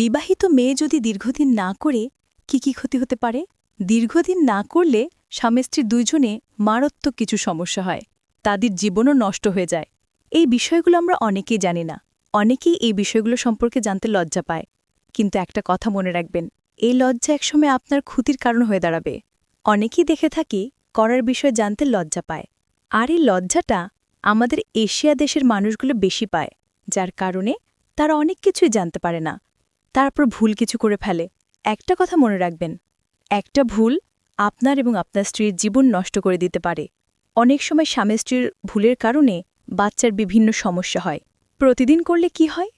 বিবাহিত মেয়ে যদি দীর্ঘদিন না করে, কি কি ক্ষতি হতে পারে? দীর্ঘদিন না করলে স্বামী স্ত্রী দুইজনে মারাত্মক কিছু সমস্যা হয়। তাদের জীবনও নষ্ট হয়ে যায়। এই বিষয়গুলো আমরা অনেকেই জানি না। অনেকেই এই বিষয়গুলো সম্পর্কে জানতে লজ্জা পায়। কিন্তু একটা কথা মনে রাখবেন, এই লজ্জা একসময় আপনার ক্ষতির কারণ হয়ে দাঁড়াবে। অনেকেই দেখে থাকি করার বিষয়ে জানতে লজ্জা পায়। আর এই লজ্জাটা আমাদের এশিয়া দেশের মানুষগুলো বেশি পায়, যার কারণে তারা অনেক কিছুই জানতে পারে না। তারপর ভুল কিছু করে ফেলে। একটা কথা মনে রাখবেন, একটা ভুল আপনার এবং আপনার স্ত্রীর জীবন নষ্ট করে দিতে পারে। অনেক সময় স্বামী স্ত্রীর ভুলের কারণে বাচ্চার বিভিন্ন সমস্যা হয়। প্রতিদিন করলে কি হয়?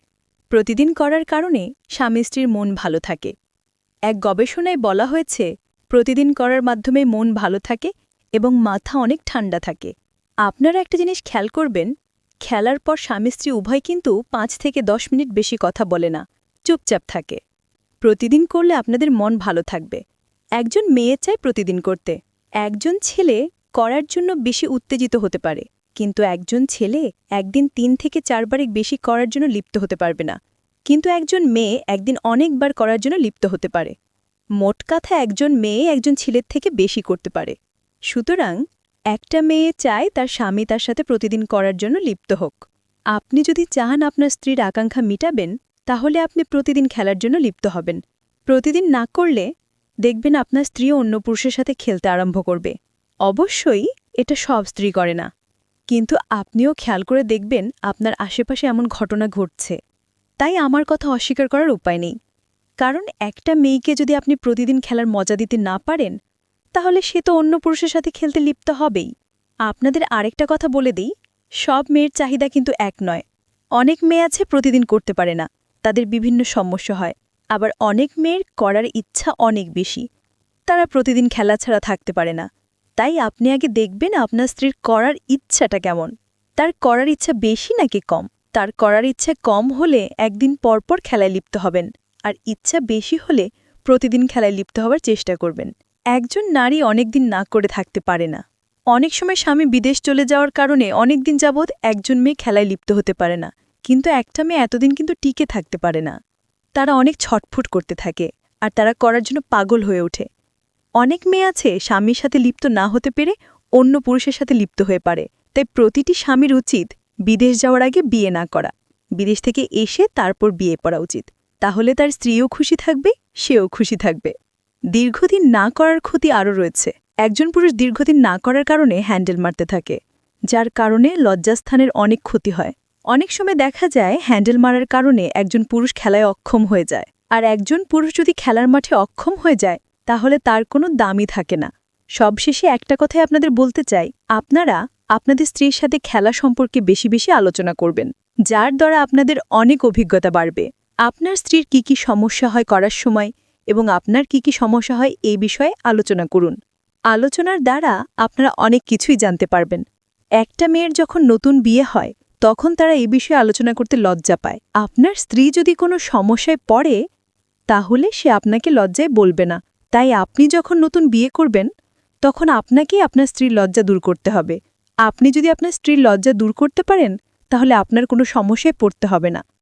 প্রতিদিন করার কারণে স্বামী স্ত্রীর মন ভালো থাকে। এক গবেষণায় বলা হয়েছে, প্রতিদিন করার মাধ্যমে মন ভালো থাকে এবং মাথা অনেক ঠান্ডা থাকে। আপনারা একটা জিনিস খেয়াল করবেন, খেলার পর স্বামী স্ত্রী উভয় কিন্তু পাঁচ থেকে দশ মিনিট বেশি কথা বলে না। চুপচাপ থাকে। প্রতিদিন করলে আপনাদের মন ভালো থাকবে। একজন মেয়ে চায় প্রতিদিন করতে। একজন ছেলে করার জন্য বেশি উত্তেজিত হতে পারে। কিন্তু একজন ছেলে একদিন তিন থেকে চারবারের বেশি করার জন্য লিপ্ত হতে পারবে না। কিন্তু একজন মেয়ে একদিন অনেকবার করার জন্য লিপ্ত হতে পারে। মোট কথা একজন মেয়ে একজন ছেলের থেকে বেশি করতে পারে। সুতরাং একটা মেয়ে চায় তার স্বামী তার সাথে প্রতিদিন করার জন্য লিপ্ত হোক। আপনি যদি চান আপনার স্ত্রীর আকাঙ্ক্ষা মিটাবেন তাহলে আপনি প্রতিদিন খেলার জন্য লিপ্ত হবেন। প্রতিদিন না করলে দেখবেন আপনার স্ত্রীও অন্য পুরুষের সাথে খেলতে আরম্ভ করবে। অবশ্যই এটা সব স্ত্রী করে না। কিন্তু আপনিও খেয়াল করে দেখবেন আপনার আশেপাশে এমন ঘটনা ঘটছে। তাই আমার কথা অস্বীকার করার উপায় নেই। কারণ একটা মেয়েকে যদি আপনি প্রতিদিন খেলার মজা দিতে না পারেন, তাহলে সে তো অন্য পুরুষের সাথে খেলতে লিপ্ত হবেই। আপনাদের আরেকটা কথা বলে দিই, সব মেয়ের চাহিদা কিন্তু এক নয়। অনেক মেয়ে আছে প্রতিদিন করতে পারে না। তাদের বিভিন্ন সমস্যা হয়। আবার অনেক মেয়ের করার ইচ্ছা অনেক বেশি। তারা প্রতিদিন খেলা ছাড়া থাকতে পারে না। তাই আপনি আগে দেখবেন আপনার স্ত্রীর করার ইচ্ছাটা কেমন। তার করার ইচ্ছা বেশি নাকি কম? তার করার ইচ্ছা কম হলে একদিন পরপর খেলায় লিপ্ত হবেন। আর ইচ্ছা বেশি হলে প্রতিদিন খেলায় লিপ্ত হওয়ার চেষ্টা করবেন। একজন নারী অনেকদিন না করে থাকতে পারে না। অনেক সময় স্বামী বিদেশ চলে যাওয়ার কারণে অনেকদিন যাবৎ একজন মেয়ে খেলায় লিপ্ত হতে পারে না। কিন্তু একটা মেয়ে এতদিন কিন্তু টিকে থাকতে পারে না। তারা অনেক ছটফুট করতে থাকে আর তারা করার জন্য পাগল হয়ে ওঠে। অনেক মেয়ে আছে স্বামীর সাথে লিপ্ত না হতে পেরে অন্য পুরুষের সাথে লিপ্ত হয়ে পারে। তাই প্রতিটি স্বামীর উচিত বিদেশ যাওয়ার আগে বিয়ে না করা। বিদেশ থেকে এসে তারপর বিয়ে করা উচিত। তাহলে তার স্ত্রীও খুশি থাকবে, সেও খুশি থাকবে। দীর্ঘদিন না করার ক্ষতি আরও রয়েছে। একজন পুরুষ দীর্ঘদিন না করার কারণে হ্যান্ডেল মারতে থাকে, যার কারণে লজ্জাস্থানের অনেক ক্ষতি হয়। অনেক সময় দেখা যায় হ্যান্ডেল মারার কারণে একজন পুরুষ খেলায় অক্ষম হয়ে যায়। আর একজন পুরুষ যদি খেলার মাঠে অক্ষম হয়ে যায়, তাহলে তার কোনো দামই থাকে না। সবশেষে একটা কথাই আপনাদের বলতে চাই, আপনারা আপনাদের স্ত্রীর সাথে খেলা সম্পর্কে বেশি বেশি আলোচনা করবেন, যার দ্বারা আপনাদের অনেক অভিজ্ঞতা বাড়বে। আপনার স্ত্রীর কি কি সমস্যা হয় করার সময় এবং আপনার কি কি সমস্যা হয় এই বিষয়ে আলোচনা করুন। আলোচনার দ্বারা আপনারা অনেক কিছুই জানতে পারবেন। একটা মেয়ের যখন নতুন বিয়ে হয় তখন তারা এ বিষয়ে আলোচনা করতে লজ্জা পায়। আপনার স্ত্রী যদি কোনো সমস্যায় পড়ে, তাহলে সে আপনাকে লজ্জায় বলবে না। তাই আপনি যখন নতুন বিয়ে করবেন, তখন আপনাকেই আপনার স্ত্রীর লজ্জা দূর করতে হবে। আপনি যদি আপনার স্ত্রীর লজ্জা দূর করতে পারেন, তাহলে আপনার কোনো সমস্যায় পড়তে হবে না।